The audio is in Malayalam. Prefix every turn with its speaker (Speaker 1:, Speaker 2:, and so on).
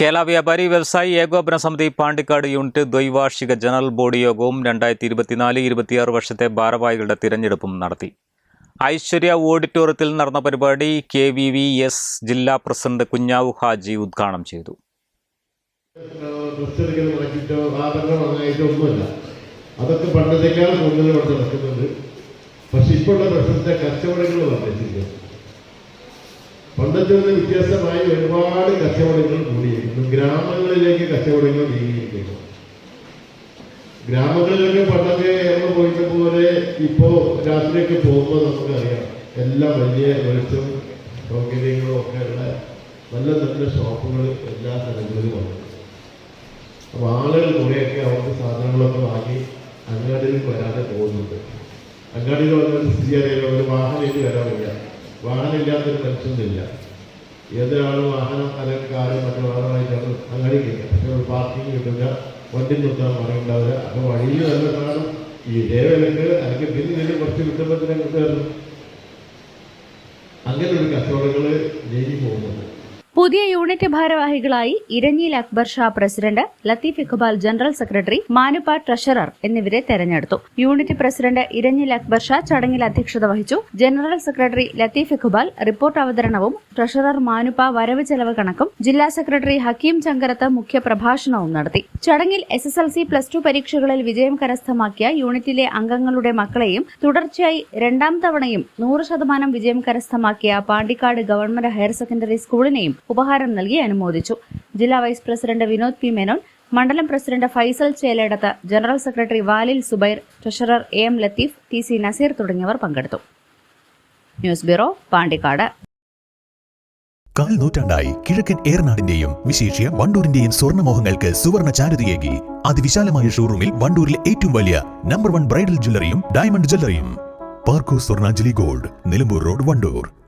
Speaker 1: Kerala വ്യാപാരി വ്യവസായി ഏകോപന സമിതി പാണ്ടിക്കാട് യൂണിറ്റ് ദ്വൈവാർഷിക ജനറൽ ബോഡി യോഗവും രണ്ടായിരത്തി ഇരുപത്തിനാല് ഇരുപത്തിയാറ് വർഷത്തെ ഭാരവാഹികളുടെ തിരഞ്ഞെടുപ്പും നടത്തി. ഐശ്വര്യ ഓഡിറ്റോറിയത്തിൽ നടന്ന പരിപാടി കെ വി വി എസ് ജില്ലാ പ്രസിഡന്റ് കുഞ്ഞാവു ഹാജി ഉദ്ഘാടനം ചെയ്തു.
Speaker 2: അതൊക്കെ പണ്ടത്തേക്കാൾ കൂടുതൽ നടക്കുന്നുണ്ട്. പക്ഷെ ഇപ്പോഴുള്ള പ്രശ്നത്തെ കച്ചവടങ്ങൾ വർദ്ധിച്ചിരിക്കുന്നു പണ്ടത്തെ നിന്ന് വ്യത്യാസമായി ഒരുപാട് കച്ചവടങ്ങൾ കൂടിയിരിക്കുന്നു ഗ്രാമങ്ങളിലേക്ക് കച്ചവടങ്ങൾ നീങ്ങിയിരിക്കുന്നു. ഗ്രാമങ്ങളിലൊക്കെ പണ്ടൊക്കെ നമ്മൾ പോയിട്ട് പോലെ ഇപ്പോ രാത്രിയൊക്കെ പോകുമ്പോൾ നമുക്കറിയാം എല്ലാം വലിയ വെളിച്ചം സൗകര്യങ്ങളും ഒക്കെ ഉള്ള നല്ല നല്ല ഷോപ്പുകൾ എല്ലാ സ്ഥലങ്ങളിലും വന്നു അപ്പോൾ ആളുകൾ കുറേയൊക്കെ അവർക്ക് സാധനങ്ങളൊക്കെ വാങ്ങി അങ്ങാടിയിൽ വരാതെ പോകുന്നുണ്ട്. അങ്ങാടിയിൽ വന്ന സ്ഥിതി അറിയാലോ ഒരു വാഹനയിൽ വരാൻ വയ്യ. വാഹനം ഇല്ലാത്തൊരു മനുഷ്യനില്ല. ഏതൊരാളും വാഹനം അല്ലെങ്കിൽ കാറും മറ്റു വാഹനമായിട്ടാണ് അങ്ങാടി പക്ഷേ ഒരു പാർക്കിംഗ് കിട്ടില്ല വണ്ടി നിർത്താൻ പറയുണ്ടാവില്ല. അപ്പോൾ വഴിയിൽ തന്നെ കാണും ഈ ദേവലക്ക് വിലക്ക് അല്ലെങ്കിൽ പിന്നെ ഇതിന് കുറച്ച് കിട്ടുമ്പോൾ തന്നെ കിട്ടുമായിരുന്നു. അങ്ങനെ ഒരു കച്ചവടങ്ങൾ നീങ്ങി പോകുന്നുണ്ട്.
Speaker 3: പുതിയ യൂണിറ്റ് ഭാരവാഹികളായി Eranjil Akbar Shah president Latheef Iqbal general secretary Manuppa treasurer എന്നിവരെ തെരഞ്ഞെടുത്തു. യൂണിറ്റ് പ്രസിഡന്റ് ഇരഞ്ഞിൽ അക്ബർ ഷാ ചടങ്ങിൽ അധ്യക്ഷത വഹിച്ചു. General secretary Latheef Iqbal report അവതരണവും ട്രഷറർ മാനുപ്പ വരവ് ചെലവ് കണക്കും ജില്ലാ സെക്രട്ടറി ഹക്കീം ചങ്കരത്ത് മുഖ്യ പ്രഭാഷണവും നടത്തി. ചടങ്ങിൽ S S L C plus two പരീക്ഷകളിൽ വിജയം കരസ്ഥമാക്കിയ യൂണിറ്റിലെ അംഗങ്ങളുടെ മക്കളെയും തുടർച്ചയായി രണ്ടാം തവണയും നൂറ് ശതമാനം വിജയം കരസ്ഥമാക്കിയ പാണ്ടിക്കാട് ഗവൺമെന്റ് ഹയർ സെക്കൻഡറി സ്കൂളിനെയും ഉപഹാരം നൽകി അനുമോദിച്ചു. ജില്ലാ vice president Vinod P Menon മണ്ഡലം president Faisal Chelayidath general secretary Valil Zubair treasurer A M Latheef T C Nazeer തുടങ്ങിയവർ പങ്കെടുത്തു. News bureau Pandikkad.
Speaker 4: കാൽ നൂറ്റാണ്ടായി കിഴക്കൻ ഏറനാടിന്റെയും വിശേഷ്യ വണ്ടൂരിന്റെയും സ്വർണമോഹങ്ങൾക്ക് സുവർണ ചാരുതയേകി. അതിവിശാലമായ ഷോറൂമിൽ വണ്ടൂരിലെ ഏറ്റവും വലിയ നമ്പർ വൺ ബ്രൈഡൽ ജ്വല്ലറിയും ഡയമണ്ട് ജ്വല്ലറിയും. പാർക്കോ സ്വർണാഞ്ജലി ഗോൾഡ് നിലമ്പൂർ റോഡ് വണ്ടൂർ.